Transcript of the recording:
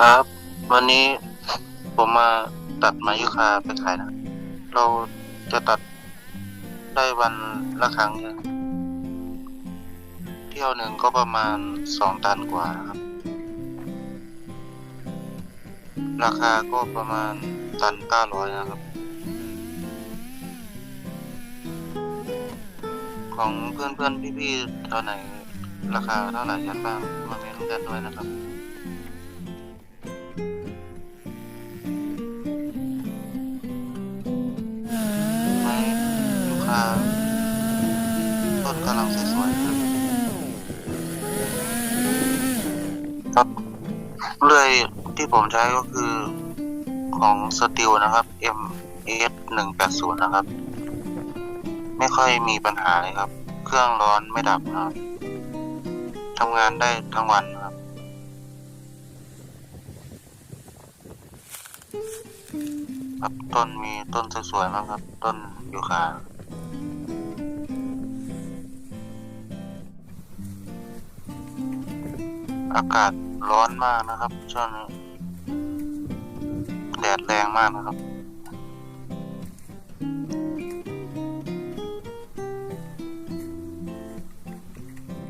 ครับ วันนี้ผมมาตัดไมายุคาไปขายนะ เราจะตัดได้วันละครั้งเนี่เที่ยวหนึ่งก็ประมาณสองตันกว่าครับ ราคาก็ประมาณตันเก้าร้อยนะครับ ของเพื่อนเพื่อนๆพี่ๆเท่าไหนราคาเท่าไหร่กันบ้างมาเมนกันด้วยนะครับาต้นกำลังสวยๆครับครับเลื่อยที่ผมใช้ก็คือของสติลนะครับ M S หนึ่งแปดศูนย์นะครับ ไม่ค่อยมีปัญหาเลยครับ เครื่องร้อนไม่ดับนะครับทำงานได้ทั้งวันครับ ครับต้นมีต้นสวยๆมากครับ ต้นยูคา อากาศร้อนมากนะครับช่วงนี้แดดแรงมากนะครับ